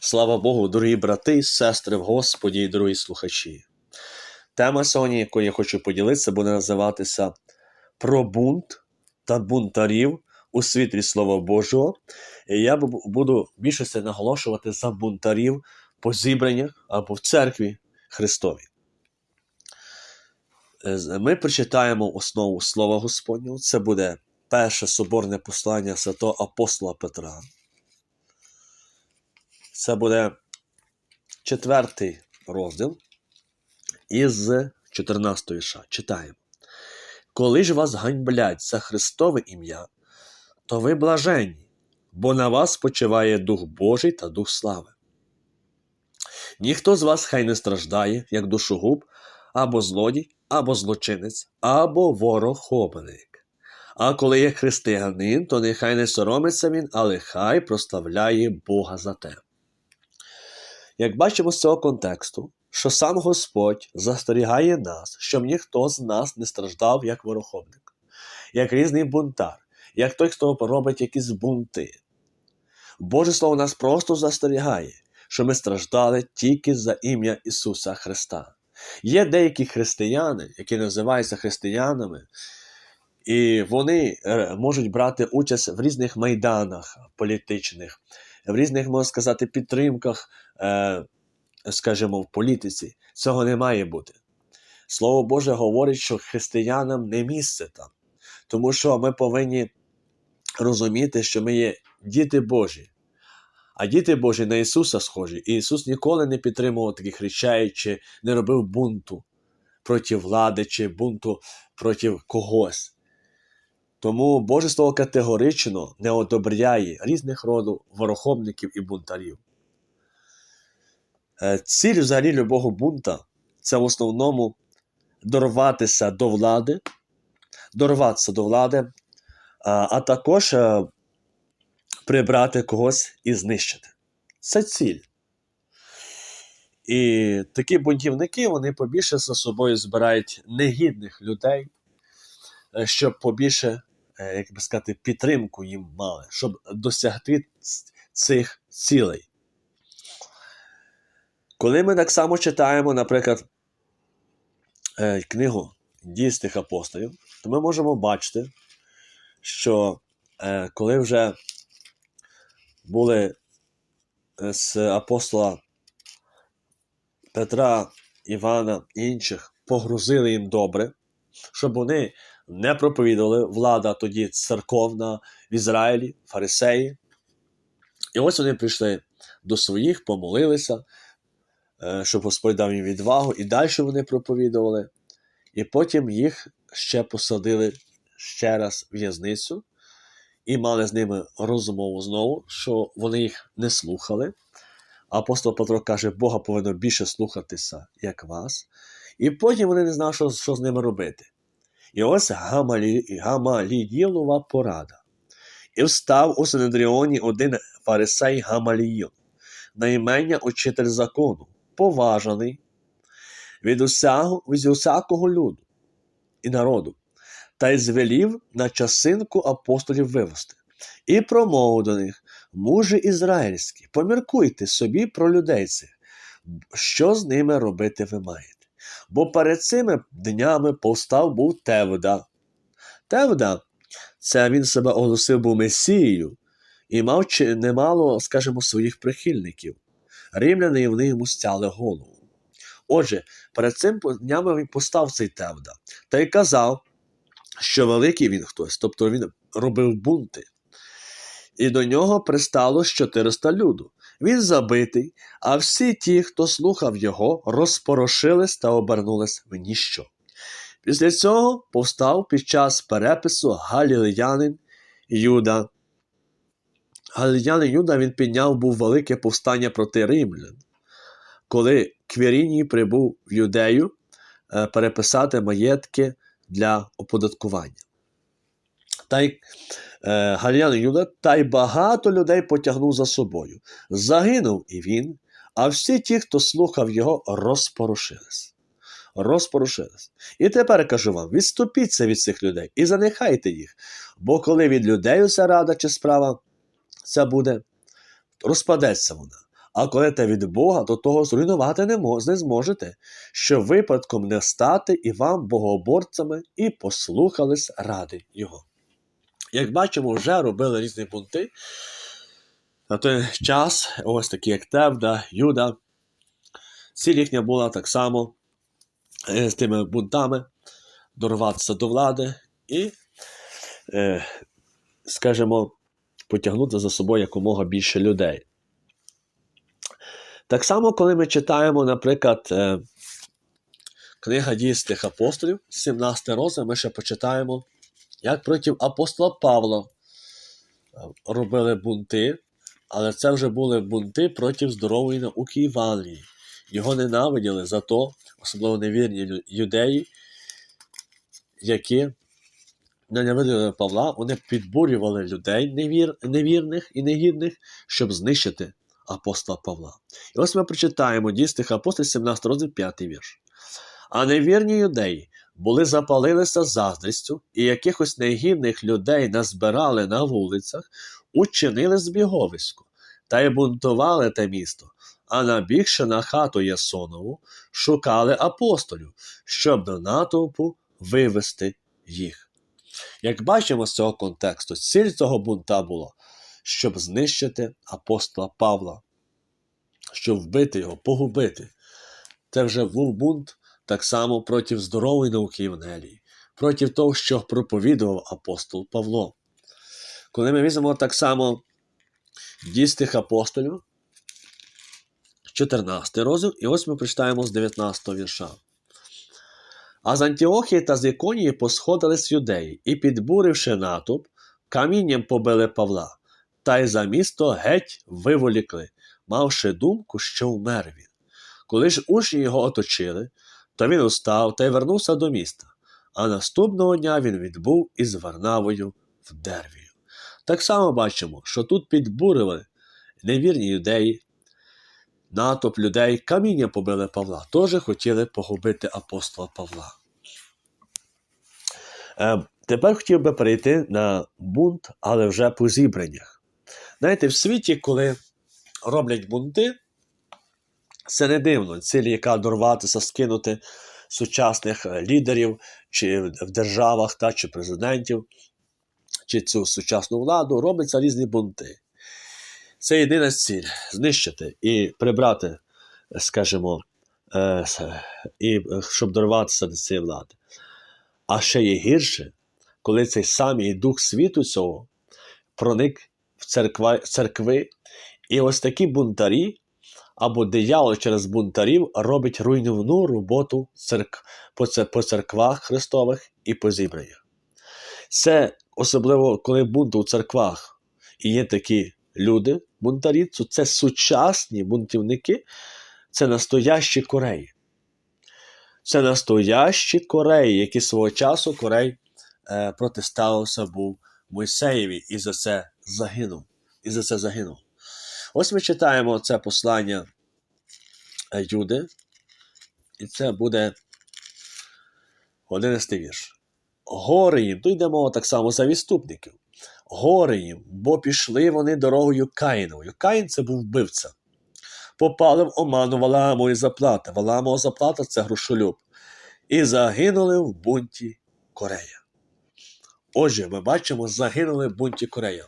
Слава Богу, дорогі брати, сестри в Господі і дорогі слухачі. Тема сьогодні, якою я хочу поділитися, буде називатися Про бунт та бунтарів у світлі Слова Божого. І я бу- буду більшості наголошувати за бунтарів по зібраннях або в церкві Христовій. Е, Ми прочитаємо основу Слова Господнього. Це буде перше соборне послання святого апостола Петра. Це буде четвертий розділ із 14 вірша. Читаємо. Коли ж вас ганьблять за Христове ім'я, то ви блаженні, бо на вас спочиває Дух Божий та Дух слави. Ніхто з вас хай не страждає, як душогуб, або злодій, або злочинець, або ворохобник. А коли є християнин, то нехай не соромиться він, але хай прославляє Бога за те. Як бачимо з цього контексту, що сам Господь застерігає нас, щоб ніхто з нас не страждав як ворохобник, як різний бунтар, як той, хто робить якісь бунти. Боже Слово нас просто застерігає, що ми страждали тільки за ім'я Ісуса Христа. Є деякі християни, які називаються християнами, і вони е, можуть брати участь в різних майданах політичних, в різних, можна сказати, підтримках, скажімо, в політиці. Цього не має бути. Слово Боже говорить, що християнам не місце там, тому що ми повинні розуміти, що ми є діти Божі. А діти Божі на Ісуса схожі. І Ісус ніколи не підтримував таких речей, чи не робив бунту проти влади, чи бунту проти когось. Тому Боже Слово категорично не одобряє різних роду ворохобників і бунтарів. Е, Ціль взагалі любого бунта це в основному дорватися до влади, дорватися до влади, а, а також е, прибрати когось і знищити. Це ціль. І такі бунтівники вони побільше за собою збирають негідних людей, е, щоб побільше, е, як би сказати, підтримку їм мали, щоб досягти цих цілей. Коли ми так само читаємо, наприклад, е, книгу дійсних апостолів, то ми можемо бачити, що е, коли вже були е, з апостола Петра, Івана і інших, погрузили їм добре, щоб вони не проповідували влада тоді церковна в Ізраїлі, фарисеї. І ось вони прийшли до своїх, помолилися, щоб Господь дав їм відвагу, і далі вони проповідували. І потім їх ще посадили ще раз в в'язницю і мали з ними розмову знову, що вони їх не слухали. Апостол Петро каже, Бога повинно більше слухатися, як вас. І потім вони не знали, що, що з ними робити. І ось Гамалі, порада. І встав у Синедріоні один фарисей Гамаліїл, на імення учитель закону, поважаний від усякого, від усякого люду і народу, та й звелів на часинку апостолів вивести, і промовив до них, мужі ізраїльські, поміркуйте собі про людей цих, що з ними робити ви маєте. Бо перед цими днями повстав був Тевда. Тевда, це він себе оголосив був Месією і мав немало, скажімо, своїх прихильників. Римляни і вони йому стяли голову. Отже, перед цим днями він постав цей Тевда та й казав, що великий він хтось, тобто він робив бунти. І до нього пристало 400 люду. Він забитий, а всі ті, хто слухав його, розпорошились та обернулись в ніщо. Після цього повстав під час перепису галілеянин Юда. Галілеянин Юда він підняв був велике повстання проти римлян. Коли Квіріній прибув в Юдею е, переписати маєтки для оподаткування. Та й е, Галілеянин Юда, та й багато людей потягнув за собою. Загинув і він, а всі ті, хто слухав його, розпорушились. Розпорушились. І тепер кажу вам: відступіться від цих людей і занехайте їх. Бо коли від людей уся рада чи справа ця буде, розпадеться вона. А коли те від Бога, то того зруйнувати не, мо- не зможете, що випадком не стати і вам богоборцями, і послухались ради Його. Як бачимо, вже робили різні бунти. На той час, ось такі як Тевда, Юда, ціль їхня була так само е, з тими бунтами дорватися до влади і, е, скажімо, потягнути за собою якомога більше людей. Так само, коли ми читаємо, наприклад, е, книга дійстих апостолів, 17 розділ, ми ще почитаємо, як проти апостола Павла е, робили бунти, але це вже були бунти проти здорової науки Євангелії. Його ненавиділи за то, особливо невірні юдеї, які ненавиділи Павла, вони підбурювали людей невір, невірних і негідних, щоб знищити апостола Павла. І ось ми прочитаємо дійстих апостолів 17 розділ 5 вірш. А невірні юдеї були запалилися заздрістю, і якихось негідних людей назбирали на вулицях, учинили збіговисько та й бунтували те місто, а набігши на хату Ясонову, шукали апостолів, щоб до натовпу вивести їх. Як бачимо з цього контексту, ціль цього бунта була, щоб знищити апостола Павла, щоб вбити його, погубити. Це вже був бунт так само проти здорової науки Євангелії, проти того, що проповідував апостол Павло. Коли ми візьмемо так само дійстих апостолів, 14 розділ, і ось ми прочитаємо з 19 вірша. А з Антіохії та з Іконії посходились юдеї, і, підбуривши натовп, камінням побили Павла, та й за місто геть виволікли, мавши думку, що вмер він. Коли ж учні його оточили, то він устав та й вернувся до міста, а наступного дня він відбув із Варнавою в Дервію. Так само бачимо, що тут підбурили невірні юдеї, натовп людей каміння побили Павла, теж хотіли погубити апостола Павла. Е, тепер хотів би перейти на бунт, але вже по зібраннях. Знаєте, в світі, коли роблять бунти, це не дивно, ціль, яка дорватися, скинути сучасних е, лідерів, чи в державах, та, чи президентів, чи цю сучасну владу, робляться різні бунти. Це єдина ціль знищити і прибрати, скажімо, е, і щоб дорватися до цієї влади. А ще є гірше, коли цей самий дух світу цього проник в церква, церкви, і ось такі бунтарі або диявол через бунтарів робить руйнівну роботу церк... по, це- по церквах Христових і по зібраннях. Це особливо, коли бунт у церквах і є такі люди, бунтарі, це сучасні бунтівники, це настоящі кореї. Це настоящі кореї, які свого часу Корей е, протиставився був Мойсеєві і за це загинув. І за це загинув. Ось ми читаємо це послання е, Юди, і це буде 11 вірш. Горе їм, тут йде мова так само за відступників. Горе їм, бо пішли вони дорогою Каїновою. Каїн це був вбивця. Попали в оману Валаамової заплати. Валаамова заплата це грошолюб. І загинули в бунті Корея. Отже, ми бачимо, загинули в бунті Корея.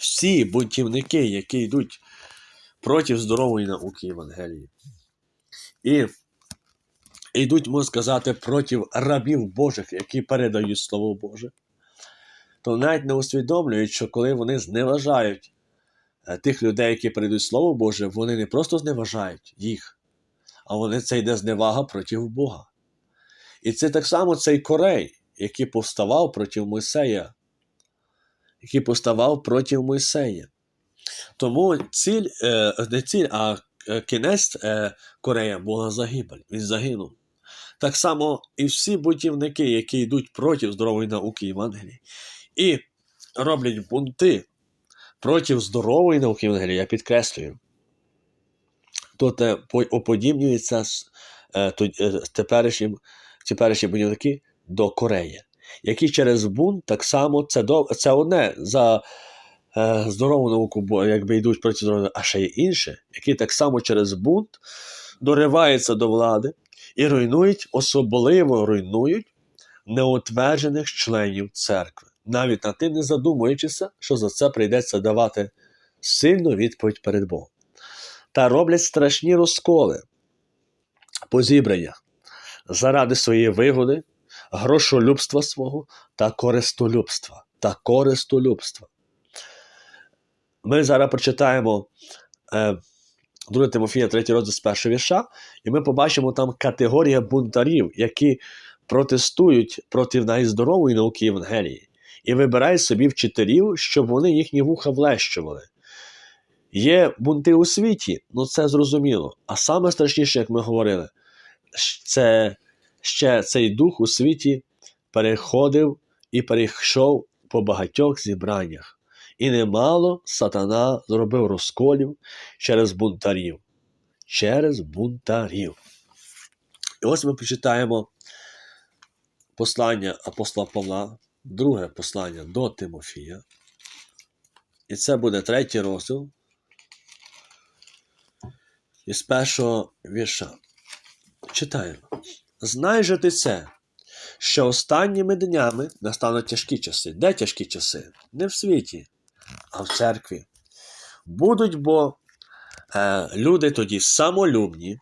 Всі бунтівники, які йдуть проти здорової науки Євангелії. І йдуть, можна сказати, проти рабів Божих, які передають Слово Боже, то навіть не усвідомлюють, що коли вони зневажають е, тих людей, які передають Слово Боже, вони не просто зневажають їх, а вони це йде зневага проти Бога. І це так само цей Корей, який повставав проти Мойсея, який повставав проти Мойсея. Тому ціль, е, не ціль, а е, кінець Корея була загибель. Він загинув. Так само і всі бутівники, які йдуть проти здорової науки Євангелії, і роблять бунти проти здорової науки Євангелії, я підкреслюю, з е, то- е, з теперішнім, теперішні бунтівники до Кореї, які через бунт так само це, до, це одне за е, здорову науку, бо якби йдуть проти здорової, а ще є інші, які так само через бунт дориваються до влади і руйнують, особливо руйнують неутверджених членів церкви, навіть над тим не задумуючися, що за це прийдеться давати сильну відповідь перед Богом. Та роблять страшні розколи по зібраннях заради своєї вигоди, грошолюбства свого та користолюбства. Та користолюбства. Ми зараз прочитаємо е, 2 Тимофія, 3 розділ з першого вірша, і ми побачимо там категорія бунтарів, які протестують проти найздорової науки Євангелії і вибирають собі вчителів, щоб вони їхні вуха влещували. Є бунти у світі, ну це зрозуміло. А саме страшніше, як ми говорили, це ще цей дух у світі переходив і перейшов по багатьох зібраннях. І немало сатана зробив розколів через бунтарів. Через бунтарів. І ось ми почитаємо послання апостола Павла, друге послання до Тимофія. І це буде третій розділ із першого вірша. Читаємо. Знай же ти це, що останніми днями настануть тяжкі часи. Де тяжкі часи? Не в світі, а в церкві. Будуть бо е, люди тоді самолюбні,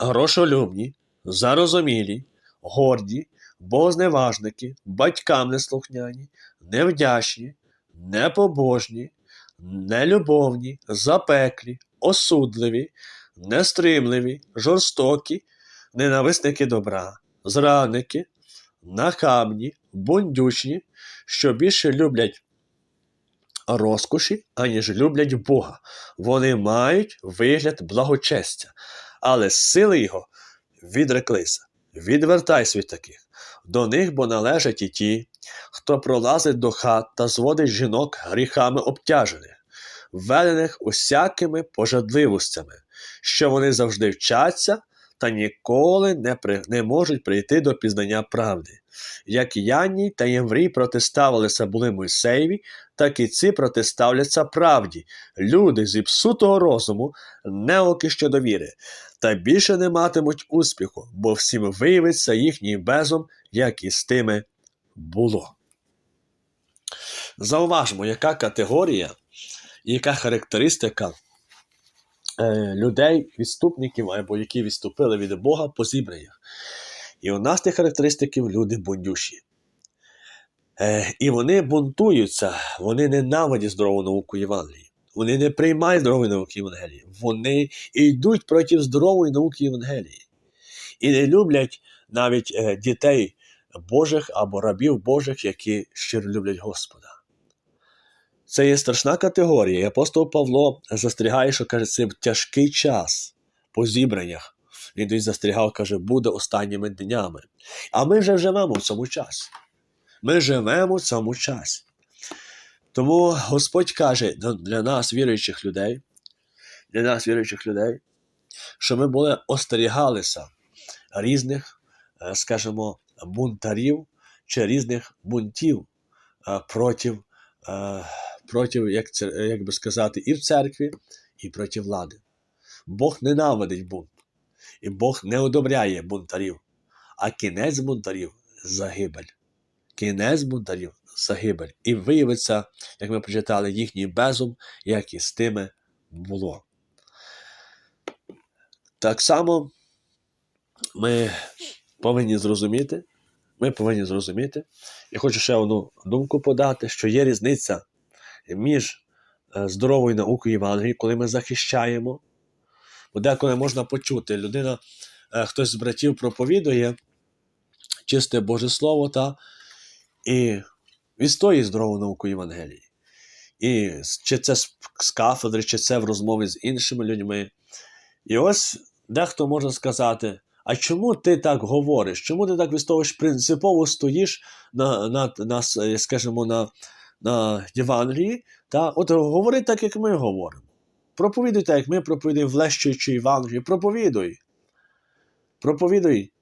грошолюбні, зарозумілі, горді, богозневажники, батькам неслухняні, невдячні, непобожні, нелюбовні, запеклі, осудливі, нестримливі, жорстокі, ненависники добра, зрадники, нахабні, бундючні, що більше люблять розкоші, аніж люблять Бога. Вони мають вигляд благочестя, але сили його відреклися. Відвертайся від таких. До них бо належать і ті, хто пролазить до хат та зводить жінок гріхами обтяжених, введених усякими пожадливостями, що вони завжди вчаться та ніколи не, при, не можуть прийти до пізнання правди. Як Янній та Єврій протиставилися були Мойсеєві, так і ці протиставляться правді. Люди зі псутого розуму, неоки щодо віри, та більше не матимуть успіху, бо всім виявиться їхній безом, як і з тими було. Зауважмо, яка категорія, яка характеристика людей, відступників або які відступили від Бога по зібраннях. І у нас тих характеристиків люди бундюші. Е, і вони бунтуються, вони ненавидять здорову науку Євангелії. Вони не приймають здорової науки Євангелії. Вони йдуть проти здорової науки Євангелії. І не люблять навіть е, дітей Божих або рабів Божих, які щиро люблять Господа. Це є страшна категорія. І апостол Павло застерігає, що каже, це тяжкий час по зібраннях. Він тоді застерігав, каже, буде останніми днями. А ми вже живемо в цьому часі. Ми живемо в цьому часі. Тому Господь каже для нас, віруючих людей, для нас, віруючих людей, що ми були остерігалися різних, е, скажімо, бунтарів чи різних бунтів е, проти, е, проти як, як би сказати, і в церкві, і проти влади. Бог ненавидить бунт, і Бог не одобряє бунтарів, а кінець бунтарів загибель. Кінець бунтарів загибель. І виявиться, як ми прочитали, їхній безум, як і з тими було. Так само ми повинні зрозуміти, ми повинні зрозуміти, і хочу ще одну думку подати, що є різниця між е, здоровою наукою Євангелії, коли ми захищаємо. Бо деколи можна почути, людина, е, хтось з братів проповідує чисте Боже Слово, та, і відстоює здорову науку Євангелії. І чи це з кафедри, чи це в розмові з іншими людьми. І ось дехто може сказати: а чому ти так говориш? Чому ти так вистовуєш принципово стоїш на, на, на, скажімо, на, на Євангелії? Та от говори так, як ми говоримо. Проповідуй так, як ми проповідуємо, влещуючи Євангелію. Проповідуй. Проповідуй.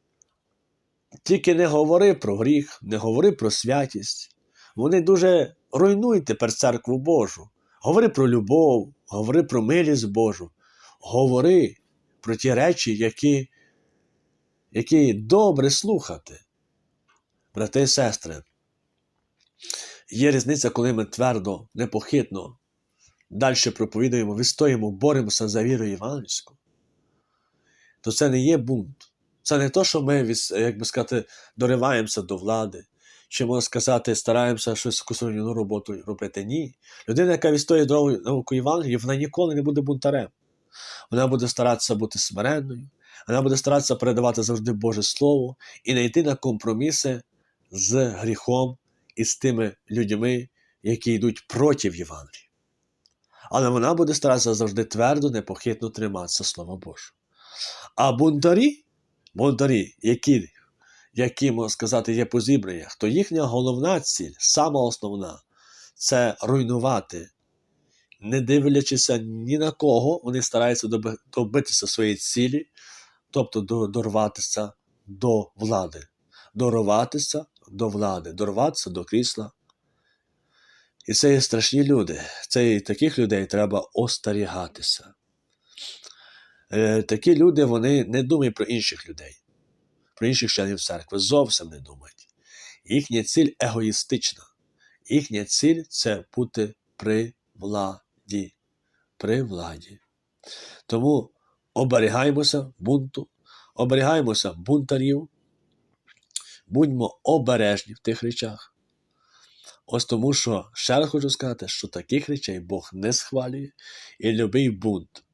Тільки не говори про гріх, не говори про святість. Вони дуже руйнуй тепер церкву Божу. Говори про любов, говори про милість Божу, говори про ті речі, які, які добре слухати. Брати і сестри, є різниця, коли ми твердо, непохитно далі проповідуємо, відстоїмо, боремося за віру євангельську, то це не є бунт. Це не то, що ми, як би сказати, дориваємося до влади, чи можна сказати, стараємося щось кусовну роботу робити. Ні. Людина, яка відстоює науку Євангелії, вона ніколи не буде бунтарем. Вона буде старатися бути смиренною, вона буде старатися передавати завжди Боже Слово і не йти на компроміси з гріхом і з тими людьми, які йдуть проти Євангелії. Але вона буде старатися завжди твердо, непохитно триматися Слова Божого. А бунтарі, бунтарі, які, які, можна сказати, є по зібраннях, то їхня головна ціль, сама основна, це руйнувати. Не дивлячися ні на кого, вони стараються добитися своєї цілі, тобто дорватися до влади. Дорватися до влади, дорватися до крісла. І це є страшні люди. Це і таких людей треба остерігатися. Е, такі люди вони не думають про інших людей, про інших членів церкви. Зовсім не думають. Їхня ціль егоїстична. Їхня ціль це бути при владі. При владі. Тому оберігаємося бунту, оберігаємося бунтарів, будьмо обережні в тих речах. Ось тому, що ще раз хочу сказати, що таких речей Бог не схвалює і любий бунт.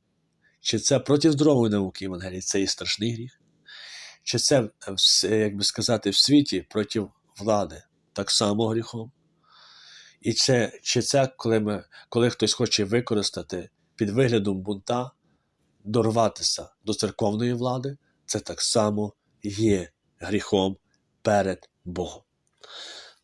Чи це проти здорової науки Євангелії, це і страшний гріх, чи це, е, с- як би сказати, в світі проти влади так само гріхом. І це, чи це, коли, ми, коли хтось хоче використати під виглядом бунта, дорватися до церковної влади, це так само є гріхом перед Богом.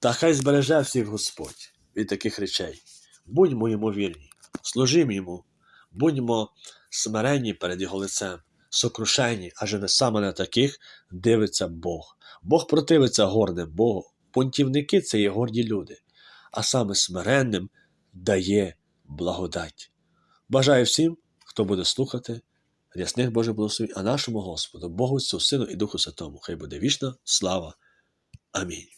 Та хай збереже всіх Господь від таких речей. Будьмо йому вірні, служимо йому, будьмо смиренні перед Його лицем, сокрушені, адже не саме на таких дивиться Бог. Бог противиться гордим Богу. Понтівники це є горді люди, а саме смиренним дає благодать. Бажаю всім, хто буде слухати рясних Божих благословень, а нашому Господу, Богу, Отцю, Сину і Духу Святому, хай буде вічна слава. Amém.